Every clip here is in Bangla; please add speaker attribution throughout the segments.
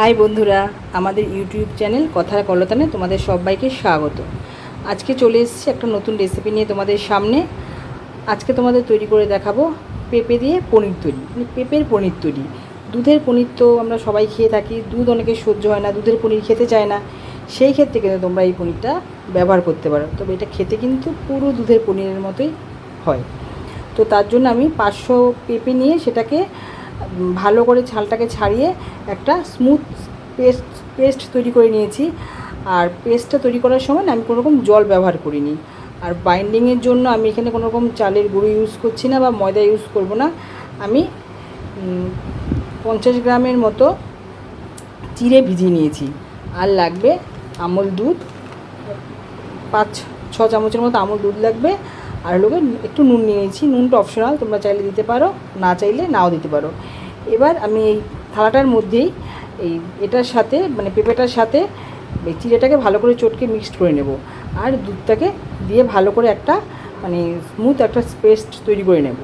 Speaker 1: হাই বন্ধুরা, আমাদের ইউটিউব চ্যানেল কথার কলতানে তোমাদের সবাইকে স্বাগত। আজকে চলে এসেছি একটা নতুন রেসিপি নিয়ে তোমাদের সামনে। আজকে তোমাদের তৈরি করে দেখাবো পেঁপে দিয়ে পনির তৈরি মানে পেঁপের পনির তৈরি। দুধের পনির তো আমরা সবাই খেয়ে থাকি, দুধ অনেকে সহ্য হয় না, দুধের পনির খেতে চায় না। সেই ক্ষেত্রে কিন্তু তোমরা এই পনিরটা ব্যবহার করতে পারো। তবে এটা খেতে কিন্তু পুরো দুধের পনিরের মতোই হয়। তো তার জন্য আমি পাঁচশো পেঁপে নিয়ে সেটাকে ভালো করে ছালটাকে ছাড়িয়ে একটা স্মুথ পেস্ট পেস্ট তৈরি করে নিয়েছি। আর পেস্টটা তৈরি করার সময় আমি কোনো রকম জল ব্যবহার করিনি। আর বাইন্ডিংয়ের জন্য আমি এখানে কোনো রকম চালের গুঁড়ো ইউজ করছি না বা ময়দা ইউজ করব না। আমি পঞ্চাশ গ্রামের মতো চিড়ে ভিজিয়ে নিয়েছি। আর লাগবে আমল দুধ, পাঁচ, ছ চামচের মতো আমল দুধ লাগবে। আর লোকে একটু নুন নিয়ে নিয়েছি। নুনটা অপশনাল তোমরা চাইলে দিতে পারো, না চাইলে নাও দিতে পারো। এবার আমি এই থালাটার মধ্যেই এই এটার সাথে মানে পেঁপেটার সাথে এই চিড়েটাকে ভালো করে চটকে মিক্সড করে নেব। আর দুধটাকে দিয়ে ভালো করে একটা মানে স্মুথ একটা পেস্ট তৈরি করে নেব।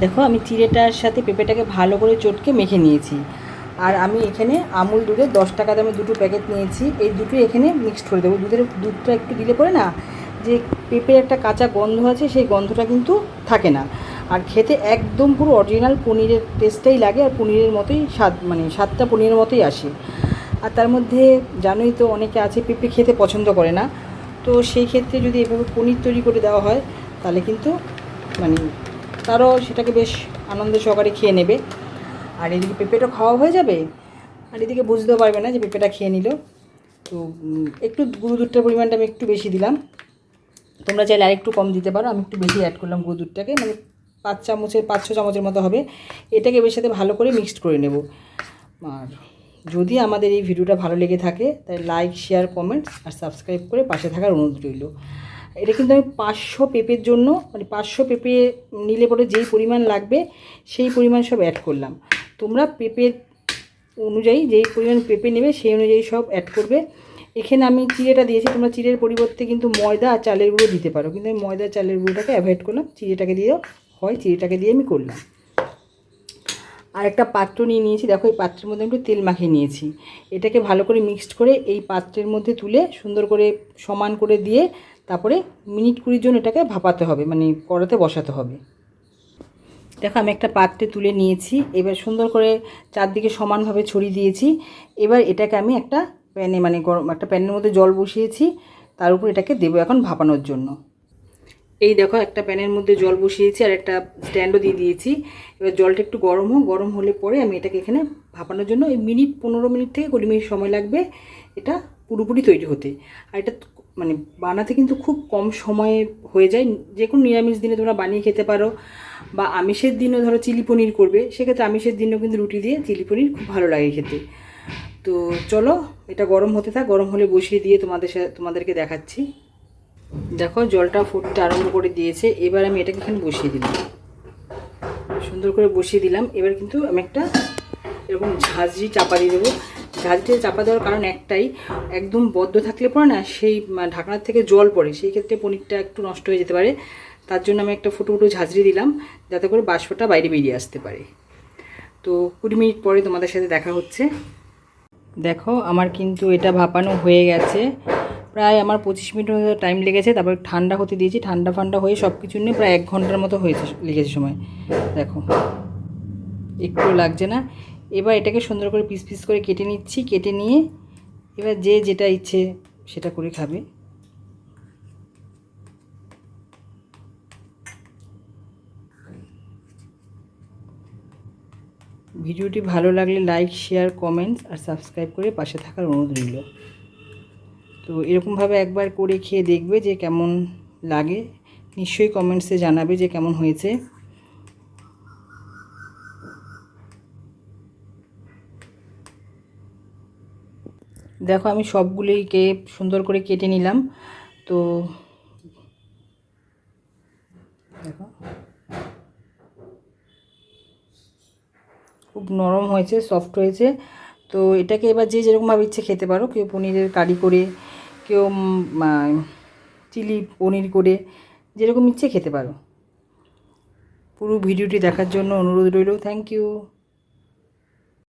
Speaker 1: দেখো, আমি চিড়েটার সাথে পেঁপেটাকে ভালো করে চটকে মেখে নিয়েছি। আর আমি এখানে আমুল দুধের দশ টাকা দামে দুটো প্যাকেট নিয়েছি। এই দুটো এখানে মিক্সড করে দেবো। দুধের, দুধটা একটু দিলে পরে না যে পেঁপের একটা কাঁচা গন্ধ আছে, সেই গন্ধটা কিন্তু থাকে না। আর খেতে একদম পুরো অরিজিনাল পনিরের টেস্টটাই লাগে আর পনিরের মতোই স্বাদ মানে স্বাদটা পনিরের মতোই আসে। আর তার মধ্যে জানোই তো অনেকে আছে পেঁপে খেতে পছন্দ করে না। তো সেই ক্ষেত্রে যদি এভাবে পনির তৈরি করে দেওয়া হয়, তাহলে কিন্তু মানে তারও সেটাকে বেশ আনন্দ সহকারে খেয়ে নেবে। আর এদিকে পেঁপেটা খাওয়া হয়ে যাবে? আর এদিকে বুঝতেও পারবে না যে পেঁপেটা খেয়ে নিল। তো একটু গুঁড়ো পরিমাণটা আমি একটু বেশি দিলাম। তোমরা চাইলে আরেকটু কম দিতে পারো, আমি একটু বেশি অ্যাড করলাম গুঁড়ো দুধটাকে মানে পাঁচ চামচের, পাঁচ ছ চামচের মতো হবে। এটাকে এর সাথে ভালো করে মিক্সড করে নেব। আর যদি আমাদের এই ভিডিওটা ভালো লেগে থাকে, তাহলে লাইক শেয়ার কমেন্টস আর সাবস্ক্রাইব করে পাশে থাকার অনুরোধ রইল। এটা কিন্তু আমি পাঁচশো পেঁপের জন্য মানে পাঁচশো পেঁপে নিলে পরে যেই পরিমাণ লাগবে, সেই পরিমাণ সব অ্যাড করলাম। তোমরা পেঁপের অনুযায়ী যেই পরিমাণ পেঁপে নেবে, সেই অনুযায়ী সব অ্যাড করবে। এখানে আমি চিড়েটা দিয়েছি, তোমরা চিড়ের পরিবর্তে কিন্তু ময়দা আর চালের গুঁড়ো দিতে পারো। কিন্তু আমি ময়দা চালের গুঁড়োটাকে অ্যাভয়েড করলাম, চিড়েটাকে দিয়েও হয়, চিড়েটাকে দিয়ে আমি করলাম। আর একটা পাত্র নিয়ে নিয়েছি, দেখো এই পাত্রের মধ্যে একটু তেল মাখিয়ে নিয়েছি। এটাকে ভালো করে মিক্সড করে এই পাত্রের মধ্যে তুলে সুন্দর করে সমান করে দিয়ে তারপরে মিনিট কুড়ির জন্য এটাকে ভাপাতে হবে মানে কড়াতে বসাতে হবে। দেখো আমি একটা পাত্রে তুলে নিয়েছি, এবার সুন্দর করে চারদিকে সমানভাবে ছড়িয়ে দিয়েছি। এবার এটাকে আমি একটা প্যানে মানে গরম, একটা প্যানের মধ্যে জল বসিয়েছি, তার উপর এটাকে দেবো এখন ভাপানোর জন্য। এই দেখো, একটা প্যানের মধ্যে জল বসিয়েছি আর একটা স্ট্যান্ডও দিয়ে দিয়েছি। এবার জলটা একটু গরম হোক, গরম হলে পরে আমি এটাকে এখানে ভাপানোর জন্য এই মিনিট, পনেরো মিনিট থেকে কুড়ি মিনিট সময় লাগবে এটা পুরোপুরি তৈরি হতে। আর এটা মানে বানাতে কিন্তু খুব কম সময়ে হয়ে যায়। যে কোনো নিরামিষ দিনে তোমরা বানিয়ে খেতে পারো, বা আমিষের দিনও ধরো চিলি পনির করবে, সেক্ষেত্রে আমিষের দিনও কিন্তু রুটি দিয়ে চিলি পনির খুব ভালো লাগে খেতে। তো চলো, এটা গরম হতে থাক, গরম হলে বসিয়ে দিয়ে তোমাদের সাথে তোমাদেরকে দেখাচ্ছি। দেখো, জলটা ফুটতে আরম্ভ করে দিয়েছে, এবার আমি এটাকে এখানে বসিয়ে দিলাম। সুন্দর করে বসিয়ে দিলাম, এবার কিন্তু আমি একটা এরকম ঝাঁঝরি চাপা দিয়ে দেবো। ঝাঁঝরিতে চাপা দেওয়ার কারণ একটাই, একদম বদ্ধ থাকলে পরে না, সেই ঢাকনার থেকে জল পড়ে, সেই ক্ষেত্রে পনিরটা একটু নষ্ট হয়ে যেতে পারে। তার জন্য আমি একটা ফুটো ফুটো ঝাঁঝরি দিলাম, যাতে করে বাষ্পটা বাইরে বেরিয়ে আসতে পারে। তো কুড়ি মিনিট পরে তোমাদের সাথে দেখা হচ্ছে। দেখো, আমার কিন্তু এটা ভাপানো হয়ে গেছে। প্রায় আমার পঁচিশ মিনিট মতো টাইম লেগেছে, তারপর ঠান্ডা হতে দিয়েছি। ঠান্ডা ফান্ডা হয়ে সব কিছু নিয়ে প্রায় এক ঘণ্টার মতো হয়েছে, লেগেছে সময়। দেখো, একটু লাগছে না। এবার এটাকে সুন্দর করে পিস পিস করে কেটে নিচ্ছি, কেটে নিয়ে এবার যে যেটা ইচ্ছে সেটা করে খাবে। ভিডিওটি ভালো লাগলে লাইক, শেয়ার, কমেন্টস আর সাবস্ক্রাইব করে পাশে থাকার অনুরোধ রইল। তো এরকমভাবে একবার করে খেয়ে দেখবে যে কেমন লাগে। নিশ্চয়ই কমেন্টসে জানাবে যে কেমন হয়েছে। দেখো আমি সবগুলিকে সুন্দর করে কেটে নিলাম। তো দেখো খুব নরম হয়েছে সফট হয়েছে। তো এটাকে এবার যে যেরকমভাবে ইচ্ছে খেতে পারো, কেউ পনিরের কারি করে, কেউ চিলি পনির করে, যেরকম ইচ্ছে খেতে পারো। পুরো ভিডিওটি দেখার জন্য অনুরোধ রইল। Thank you